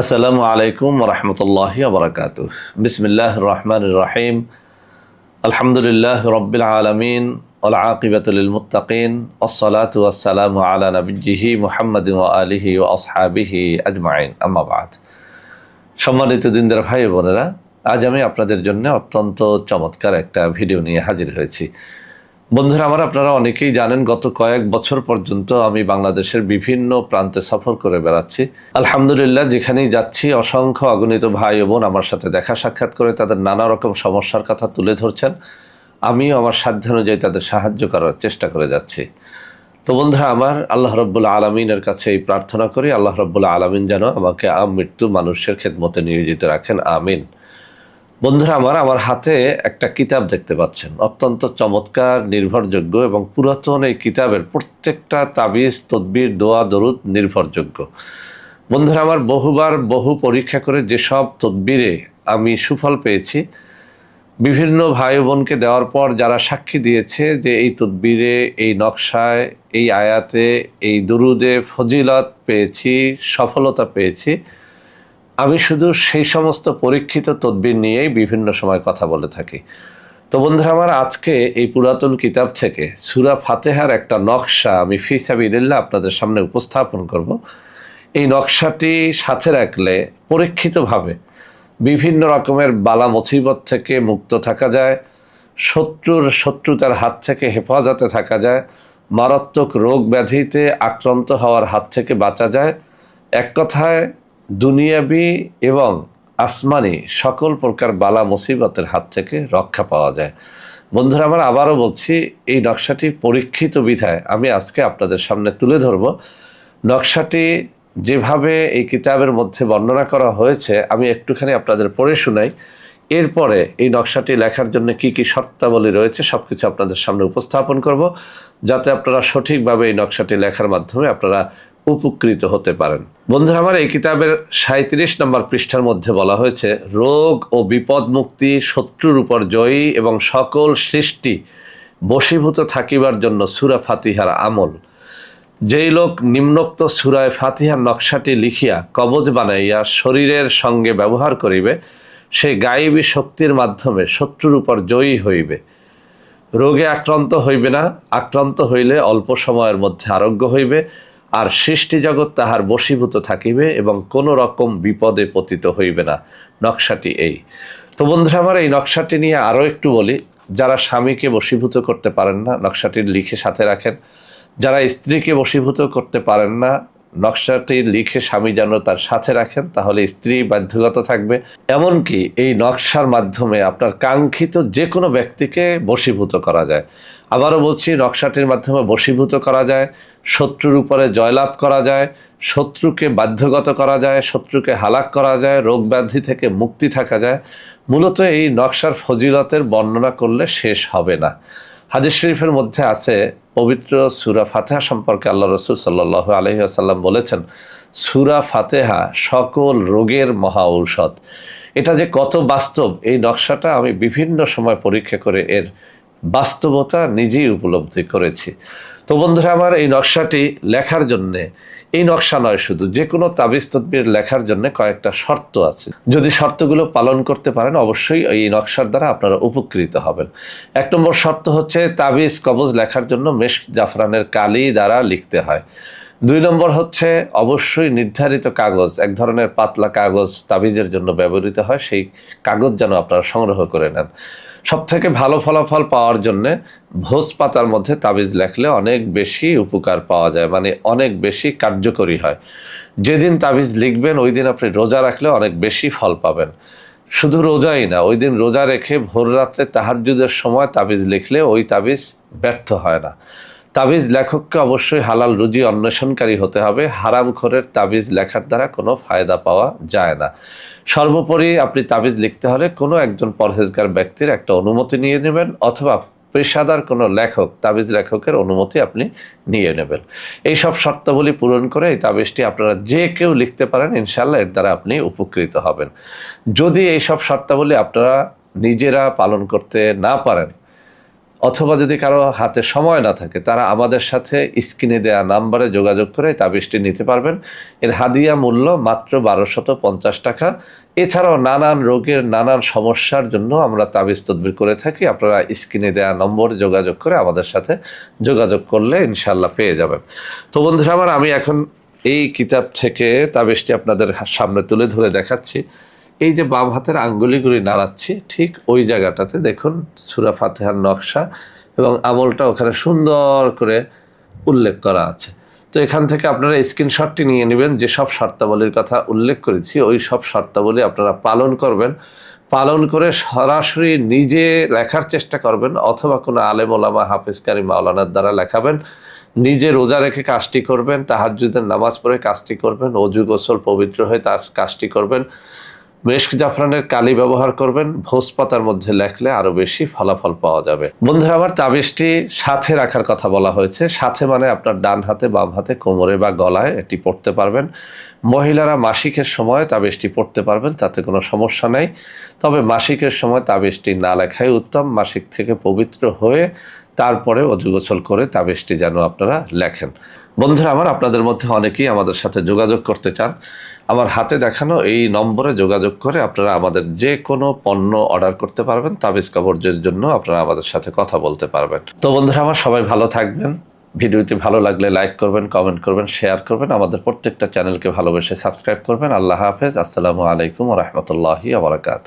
আসসালামু আলাইকুম রহমতুল্লাহ বরকাত বিসমিল্লাহ রহমান রাহিম। আলহামদুলিল্লাহ রব্বিল আলমিন আকিবাতুল মুতাকিন ওসলাত ওয়াসালাম আলা নবীজিহি মুহাম্মদ আলিহি ও আসহাবিহি আজমাইন। আম্মাবাদ সম্মানিত দিনদার ভাই বোনেরা, আজ আমি আপনাদের জন্য অত্যন্ত চমৎকার একটা ভিডিও নিয়ে হাজির হয়েছি। বন্ধুরা, আমার আপনারা অনেকেই জানেন, গত কয়েক বছর পর্যন্ত আমি বাংলাদেশের বিভিন্ন প্রান্তে সফর করে বেড়াচ্ছি। আলহামদুলিল্লাহ, যেখানেই যাচ্ছি, অসংখ্য অগণিত ভাই বোন আমার সাথে দেখা সাক্ষাৎ করে তাদের নানা রকম সমস্যার কথা তুলে ধরছেন। আমিও আমার সাধ্য অনুযায়ী তাদের সাহায্য করার চেষ্টা করে যাচ্ছি। তো বন্ধুরা, আমার আল্লাহ রব্বুল আলমিনের কাছে এই প্রার্থনা করি, আল্লাহ রব্বুল আলমিন যেন আমাকে আম মৃত্যু মানুষের খেদমতে নিয়োজিত রাখেন, আমিন। বন্ধুরা, আমার আমার হাতে একটা কিতাব দেখতে পাচ্ছেন। অত্যন্ত চমৎকার, নির্ভরযোগ্য এবং পুরাতন এই কিতাবের প্রত্যেকটা তাবিজ, তদবির, দোয়া, দরুদ নির্ভরযোগ্য। বন্ধুরা, আমার বহুবার বহু পরীক্ষা করে যেসব তদবিরে আমি সুফল পেয়েছি, বিভিন্ন ভাই বোনকে দেওয়ার পর যারা সাক্ষী দিয়েছে যে এই তদবিরে, এই নকশায়, এই আয়াতে, এই দরুদে ফজিলত পেয়েছি, সফলতা পেয়েছি আমি শুধু সেই সমস্ত পরীক্ষিত তদবির নিয়েই বিভিন্ন সময় কথা বলে থাকি। তো বন্ধুরা, আমার আজকে এই পুরাতন কিতাব থেকে সুরা ফাতেহার একটা নকশা আমি ফি সাবিল্লা আপনাদের সামনে উপস্থাপন করব। এই নকশাটি সাথে রাখলে পরীক্ষিতভাবে বিভিন্ন রকমের বালা মুসিবত থেকে মুক্ত থাকা যায়, শত্রুর শত্রুতার হাত থেকে হেফাজতে থাকা যায়, মারাত্মক রোগ ব্যাধিতে আক্রান্ত হওয়ার হাত থেকে বাঁচা যায়। এক কথায় দুনিয়াবি এবং আসমানি সকল প্রকার বালা মুসিবতের হাত থেকে রক্ষা পাওয়া যায়। বন্ধুরা, আমার আবারও বলছি, এই নকশাটি পরীক্ষিত বিধায় আমি আজকে আপনাদের সামনে তুলে ধরব। নকশাটি যেভাবে এই কিতাবের মধ্যে বর্ণনা করা হয়েছে, আমি একটুখানি আপনাদের পড়ে শোনাই। এরপরে এই নকশাটি লেখার জন্য কি কি শর্তাবলী রয়েছে সব কিছু আপনাদের সামনে উপস্থাপন করব। যাতে আপনারা সঠিকভাবে এই নকশাটি লেখার মাধ্যমে আপনারা উপকৃত হতে পারেন। বন্ধুরা, আমার এই কিতাবের সাঁত্রিশ নম্বর পৃষ্ঠার মধ্যে বলা হয়েছে, রোগ ও বিপদ মুক্তি শত্রুর উপর জয়ী এবং সকল সৃষ্টি বশীভূত থাকিবার জন্য সুরা ফাতিহার আমল। যেই লোক নিম্নোক্ত সুরায় ফাতিহার নকশাটি লিখিয়া কবজ বানাইয়া শরীরের সঙ্গে ব্যবহার করিবে, সে গায়েবী শক্তির মাধ্যমে শত্রুর উপর জয়ী হইবে। রোগে আক্রান্ত হইবে না, আক্রান্ত হইলে অল্প সময়ের মধ্যে আরোগ্য হইবে আর সৃষ্টি জগৎ তাহার বশীভূত থাকিবে এবং কোনো রকম বিপদে পতিত হইবে না। নকশাটি এই। তো বন্ধুরা, আমার এই নকশাটি নিয়ে আরও একটু বলি। যারা স্বামীকে বশীভূত করতে পারেন না, নকশাটি লিখে সাথে রাখেন। যারা স্ত্রীকে বশীভূত করতে পারেন না নকশাটি লিখে স্বামী যেন তার সাথে রাখেন, তাহলে স্ত্রী বাধ্যগত থাকবে। এমনকি এই নকশার মাধ্যমে আপনার কাঙ্ক্ষিত যে কোনো ব্যক্তিকে বশীভূত করা যায়। আবারও বলছি, নকশাটির মাধ্যমে বশীভূত করা যায়, শত্রুর উপরে জয়লাভ করা যায়, শত্রুকে বাধ্যগত করা যায়, শত্রুকে হালাক করা যায় রোগ ব্যাধি থেকে মুক্তি থাকা যায়। মূলত এই নকশার ফজিলতের বর্ণনা করলে শেষ হবে না। হাদিস শরীফের মধ্যে আছে পবিত্র সুরা ফাতেহা সম্পর্কে আল্লাহ রসুল সাল্লাহ আলহি আসাল্লাম বলেছেন, সুরা ফাতেহা সকল রোগের মহা ঔষধ। এটা যে কত বাস্তব, এই নকশাটা আমি বিভিন্ন সময় পরীক্ষা করে এর বাস্তবতা নিজেই উপলব্ধি করেছি। তো বন্ধুরা, আমার এই নকশাটি লেখার জন্যে, এই নকশা নয় শুধু, যে কোনো তাবিজ তদ্বির লেখার জন্য কয়েকটা শর্ত আছে। যদি শর্তগুলো পালন করতে পারেন, অবশ্যই এই নকশার দ্বারা আপনারা উপকৃত হবেন। এক নম্বর শর্ত হচ্ছে, তাবিজ, কবজ লেখার জন্য মেশ জাফরানের কালি দ্বারা লিখতে হয়। দুই নম্বর হচ্ছে, অবশ্যই নির্ধারিত কাগজ, এক ধরনের পাতলা কাগজ তাবিজের জন্য ব্যবহৃত হয়, সেই কাগজ যেন আপনারা সংগ্রহ করে নেন। সব থেকে ভালো ফলাফল পাওয়ার জন্যে ভোজ পাতার মধ্যে তাবিজ লেখলে অনেক বেশি উপকার পাওয়া যায় মানে অনেক বেশি কার্যকরী হয়। যেদিন তাবিজ লিখবেন, ওই দিন আপনি রোজা রাখলে অনেক বেশি ফল পাবেন। শুধু রোজাই না, ওই দিন রোজা রেখে ভোর রাত্রে তাহাজুদের সময় তাবিজ লিখলে ওই তাবিজ ব্যর্থ হয় না। তাবিজ লেখককে অবশ্যই হালাল রুজি অন্বেষণকারী হতে হবে। হারাম খোরের তাবিজ লেখার দ্বারা কোনো ফায়দা পাওয়া যায় না। সর্বোপরি আপনি তাবিজ লিখতে হলে কোনো একজন পরহেজগার ব্যক্তির একটা অনুমতি নিয়ে নেবেন অথবা পেশাদার কোনো লেখক, তাবিজ লেখকের অনুমতি আপনি নিয়ে নেবেন। এই সব শর্তাবলী পূরণ করে এই তাবিজটি আপনারা যে কেউ লিখতে পারেন ইনশাল্লাহ এর দ্বারা আপনি উপকৃত হবেন। যদি এই সব শর্তাবলী আপনারা নিজেরা পালন করতে না পারেন অথবা যদি কারও হাতে সময় না থাকে, তারা আমাদের সাথে স্ক্রিনে দেয়া নাম্বারে যোগাযোগ করে তাবিজটি নিতে পারবেন। এর হাদিয়া মূল্য মাত্র বারোশত পঞ্চাশ টাকা। এছাড়াও নানান রোগের নানান সমস্যার জন্য আমরা তাবিজ তদবির করে থাকি। আপনারা স্ক্রিনে দেয়া নম্বরে যোগাযোগ করে আমাদের সাথে যোগাযোগ করলে ইনশাল্লাহ পেয়ে যাবেন। তো বন্ধুরা আমার, আমি এখন এই কিতাব থেকে তাবিজটি আপনাদের সামনে তুলে ধরে দেখাচ্ছি। এই যে বাম হাতের আঙ্গুলিগুলি নাড়াচ্ছি, ঠিক ওই জায়গাটাতে দেখুন সুরা ফাতেহার নকশা এবং আমলটা ওখানে সুন্দর করে উল্লেখ করা আছে। তো এখান থেকে আপনারা স্ক্রিনশটটি নিয়ে নেবেন যেসব শর্তাবলীর কথা উল্লেখ করেছি, ওই সব শর্তাবলী আপনারা পালন করবেন। পালন করে সরাসরি নিজে লেখার চেষ্টা করবেন, অথবা কোনো আলেম, ওলামা, হাফিজকারী, মাওলানার দ্বারা লেখাবেন। নিজে রোজা রেখে কাজটি করবেন, তাহাজ্জুদের নামাজ পড়ে কাজটি করবেন, অজু গোসল পবিত্র হয়ে তার কাজটি করবেন। মেশক জাফরানের কালি ব্যবহার করবেন ভোজ পাতার মধ্যে লেখলে আরও বেশি ফলাফল পাওয়া যাবে। বন্ধুরা আবার তাবিজটি সাথে রাখার কথা বলা হয়েছে। সাথে মানে আপনার ডান হাতে, বাম হাতে, কোমরে বা গলায় এটি পড়তে পারবেন। মহিলারা মাসিকের সময় তাবিজটি পড়তে পারবেন, তাতে কোনো সমস্যা নেই। তবে মাসিকের সময় তাবিজটি না লেখাই উত্তম। মাসিক থেকে পবিত্র হয়ে তারপরে অজু গোসল করে তাবিজটি যেন আপনারা লেখেন। বন্ধুরা, আমার আপনাদের মধ্যে অনেকেই আমাদের সাথে যোগাযোগ করতে চান। আমার হাতে দেখানো এই নম্বরে যোগাযোগ করে আপনারা আমাদের যে কোনো পণ্য অর্ডার করতে পারবেন, তাবিজ কাপড়ের জন্য আপনারা আমাদের সাথে কথা বলতে পারবেন। তো বন্ধুরা, আমার সবাই ভালো থাকবেন। ভিডিওটি ভালো লাগলে লাইক করবেন, কমেন্ট করবেন, শেয়ার করবেন, আমাদের প্রত্যেকটা চ্যানেলকে ভালোবেসে সাবস্ক্রাইব করবেন। আল্লাহ হাফেজ। আসসালামু আলাইকুম রহমতুল্লাহি আবরাকাত